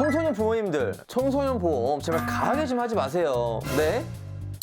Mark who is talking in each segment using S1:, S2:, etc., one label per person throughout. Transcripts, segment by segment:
S1: 청소년 부모님들, 청소년 보험 제발 가하게 좀 하지 마세요. 네?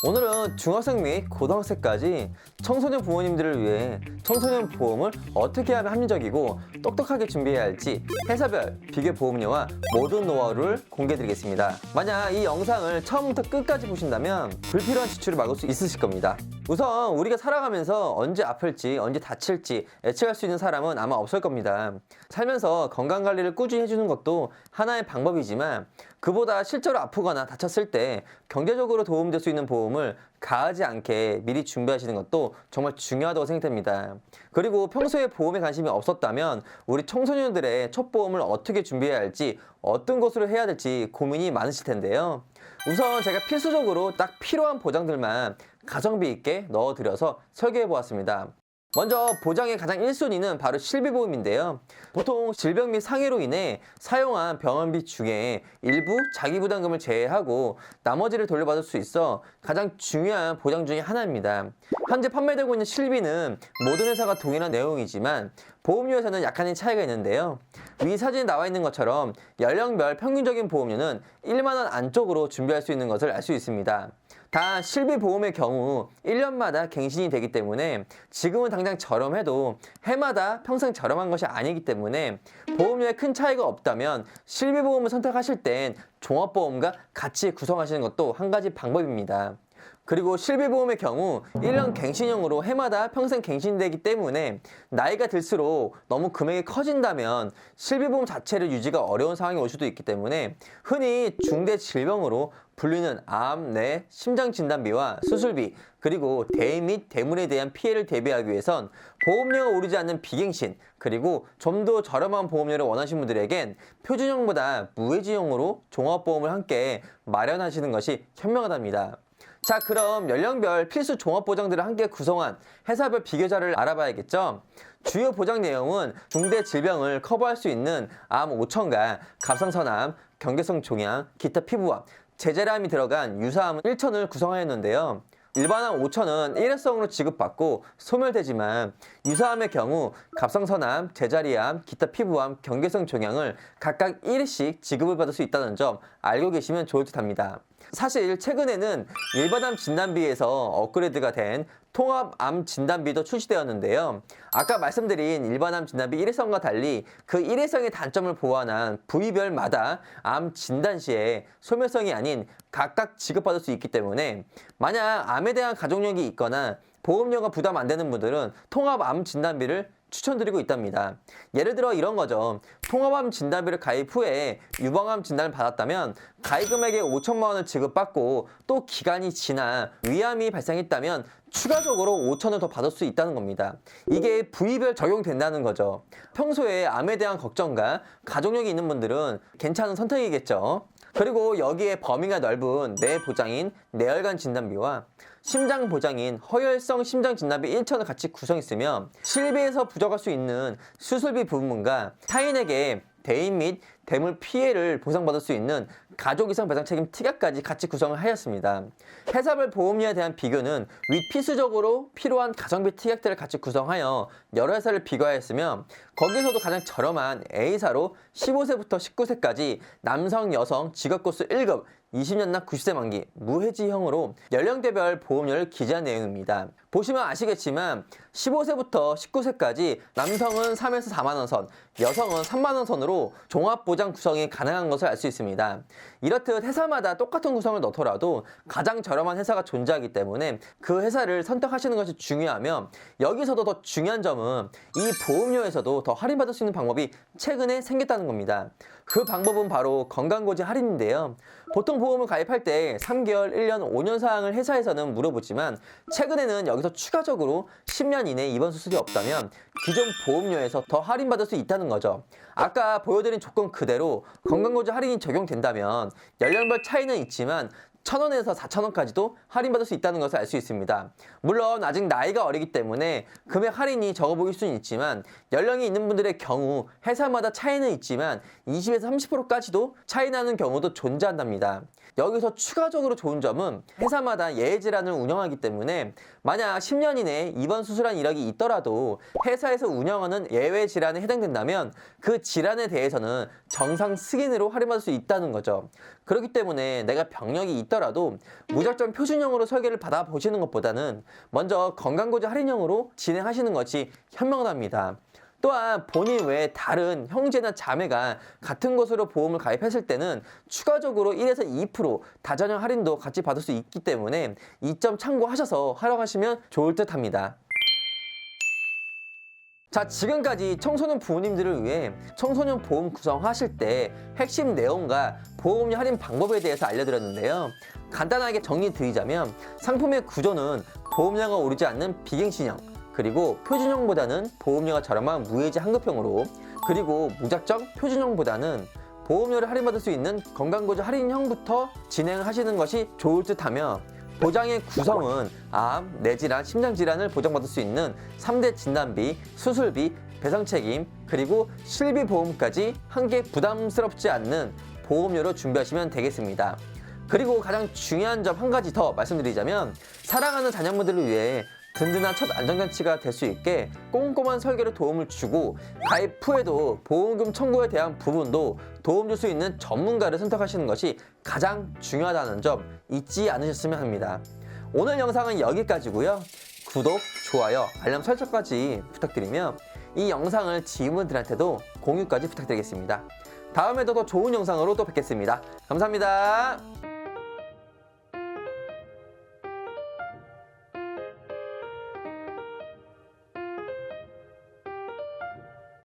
S1: 오늘은 중학생 및 고등학생까지 청소년 부모님들을 위해 청소년 보험을 어떻게 하면 합리적이고 똑똑하게 준비해야 할지 회사별 비교 보험료와 모든 노하우를 공개드리겠습니다. 만약 이 영상을 처음부터 끝까지 보신다면 불필요한 지출을 막을 수 있으실 겁니다. 우선 우리가 살아가면서 언제 아플지 언제 다칠지 예측할 수 있는 사람은 아마 없을 겁니다. 살면서 건강 관리를 꾸준히 해주는 것도 하나의 방법이지만 그보다 실제로 아프거나 다쳤을 때 경제적으로 도움될 수 있는 보험 을 가하지 않게 미리 준비하시는 것도 정말 중요하다고 생각됩니다. 그리고 평소에 보험에 관심이 없었다면 우리 청소년들의 첫 보험을 어떻게 준비해야 할지 어떤 것으로 해야 될지 고민이 많으실 텐데요. 우선 제가 필수적으로 딱 필요한 보장들만 가성비 있게 넣어드려서 설계해 보았습니다. 먼저 보장의 가장 1순위는 바로 실비보험인데요. 보통 질병 및 상해로 인해 사용한 병원비 중에 일부 자기부담금을 제외하고 나머지를 돌려받을 수 있어 가장 중요한 보장 중의 하나입니다. 현재 판매되고 있는 실비는 모든 회사가 동일한 내용이지만 보험료에서는 약간의 차이가 있는데요. 위 사진에 나와 있는 것처럼 연령별 평균적인 보험료는 1만 원 안쪽으로 준비할 수 있는 것을 알 수 있습니다. 단 실비 보험의 경우 1년마다 갱신이 되기 때문에 지금은 당장 저렴해도 해마다 평생 저렴한 것이 아니기 때문에 보험료에 큰 차이가 없다면 실비 보험을 선택하실 땐 종합보험과 같이 구성하시는 것도 한 가지 방법입니다. 그리고 실비보험의 경우 1년 갱신형으로 해마다 평생 갱신되기 때문에 나이가 들수록 너무 금액이 커진다면 실비보험 자체를 유지가 어려운 상황이 올 수도 있기 때문에 흔히 중대 질병으로 불리는 암, 뇌, 심장 진단비와 수술비 그리고 대인 및 대물에 대한 피해를 대비하기 위해선 보험료가 오르지 않는 비갱신 그리고 좀 더 저렴한 보험료를 원하시는 분들에겐 표준형보다 무해지형으로 종합보험을 함께 마련하시는 것이 현명하답니다. 자 그럼 연령별 필수 종합 보장들을 함께 구성한 회사별 비교자를 알아봐야겠죠. 주요 보장 내용은 중대 질병을 커버할 수 있는 암 5천과 갑상선암, 경계성 종양, 기타 피부암, 제재람이 들어간 유사암 1천을 구성하였는데요. 일반암 5천은 일회성으로 지급받고 소멸되지만 유사암의 경우 갑상선암, 제자리암, 기타 피부암, 경계성 종양을 각각 1회씩 지급을 받을 수 있다는 점 알고 계시면 좋을 듯 합니다. 사실 최근에는 일반암 진단비에서 업그레이드가 된 통합암 진단비도 출시되었는데요. 아까 말씀드린 일반암 진단비 1회성과 달리 그 1회성의 단점을 보완한 부위별마다 암 진단 시에 소멸성이 아닌 각각 지급받을 수 있기 때문에 만약 암에 대한 가족력이 있거나 보험료가 부담 안 되는 분들은 통합암 진단비를 추천드리고 있답니다. 예를 들어 이런 거죠. 통합암 진단비를 가입 후에 유방암 진단을 받았다면 가입 금액의 5천만 원을 지급받고 또 기간이 지나 위암이 발생했다면 추가적으로 5천을 더 받을 수 있다는 겁니다. 이게 부위별 적용된다는 거죠. 평소에 암에 대한 걱정과 가족력이 있는 분들은 괜찮은 선택이겠죠. 그리고 여기에 범위가 넓은 뇌 보장인 뇌혈관 진단비와 심장 보장인 허혈성 심장 진단비 1천을 같이 구성했으며 실비에서 부족할 수 있는 수술비 부분과 타인에게 대인 및 대물 피해를 보상받을 수 있는 가족 이상 배상 책임 특약까지 같이 구성을 하였습니다. 회사별 보험료에 대한 비교는 위 필수적으로 필요한 가성비 특약들을 같이 구성하여 여러 회사를 비교하였으며 거기서도 가장 저렴한 A사로 15세부터 19세까지 남성, 여성 직업코스 1급 20년 납 90세 만기 무해지형으로 연령대별 보험료를 기재한 내용입니다. 보시면 아시겠지만 15세부터 19세까지 남성은 3에서 4만원 선, 여성은 3만원 선으로 종합보장 구성이 가능한 것을 알 수 있습니다. 이렇듯 회사마다 똑같은 구성을 넣더라도 가장 저렴한 회사가 존재하기 때문에 그 회사를 선택하시는 것이 중요하며 여기서도 더 중요한 점은 이 보험료에서도 더 할인받을 수 있는 방법이 최근에 생겼다는 겁니다. 그 방법은 바로 건강고지 할인인데요. 보통 보험을 가입할 때 3개월, 1년, 5년 사항을 회사에서는 물어보지만 최근에는 여기서 추가적으로 10년 이내 입원 수술이 없다면 기존 보험료에서 더 할인받을 수 있다는 거죠. 아까 보여드린 조건 그대로 건강고지 할인이 적용된다면 연령별 차이는 있지만 1,000원에서 4,000원까지도 할인받을 수 있다는 것을 알 수 있습니다. 물론 아직 나이가 어리기 때문에 금액 할인이 적어 보일 수는 있지만 연령이 있는 분들의 경우 회사마다 차이는 있지만 20에서 30%까지도 차이 나는 경우도 존재한답니다. 여기서 추가적으로 좋은 점은 회사마다 예외 질환을 운영하기 때문에 만약 10년 이내에 입원 수술한 이력이 있더라도 회사에서 운영하는 예외 질환에 해당된다면 그 질환에 대해서는 정상 승인으로 할인받을 수 있다는 거죠. 그렇기 때문에 내가 병력이 있더라도 무작정 표준형으로 설계를 받아 보시는 것보다는 먼저 건강보조 할인형으로 진행하시는 것이 현명합니다. 또한 본인 외에 다른 형제나 자매가 같은 곳으로 보험을 가입했을 때는 추가적으로 1에서 2% 다전형 할인도 같이 받을 수 있기 때문에 이 점 참고하셔서 활용하시면 좋을 듯 합니다. 자, 지금까지 청소년 부모님들을 위해 청소년 보험 구성하실 때 핵심 내용과 보험료 할인 방법에 대해서 알려드렸는데요. 간단하게 정리 드리자면 상품의 구조는 보험료가 오르지 않는 비갱신형, 그리고 표준형보다는 보험료가 저렴한 무해지 한급형으로, 그리고 무작정 표준형보다는 보험료를 할인받을 수 있는 건강보조 할인형부터 진행하시는 것이 좋을 듯하며 보장의 구성은 암, 뇌질환, 심장질환을 보장받을 수 있는 3대 진단비, 수술비, 배상 책임, 그리고 실비 보험까지 한 개 부담스럽지 않는 보험료로 준비하시면 되겠습니다. 그리고 가장 중요한 점 한 가지 더 말씀드리자면 사랑하는 자녀분들을 위해 든든한 첫 안전장치가 될 수 있게 꼼꼼한 설계로 도움을 주고 가입 후에도 보험금 청구에 대한 부분도 도움 줄 수 있는 전문가를 선택하시는 것이 가장 중요하다는 점 잊지 않으셨으면 합니다. 오늘 영상은 여기까지고요. 구독, 좋아요, 알람 설정까지 부탁드리며 이 영상을 지인분들한테도 공유까지 부탁드리겠습니다. 다음에도 더 좋은 영상으로 또 뵙겠습니다. 감사합니다.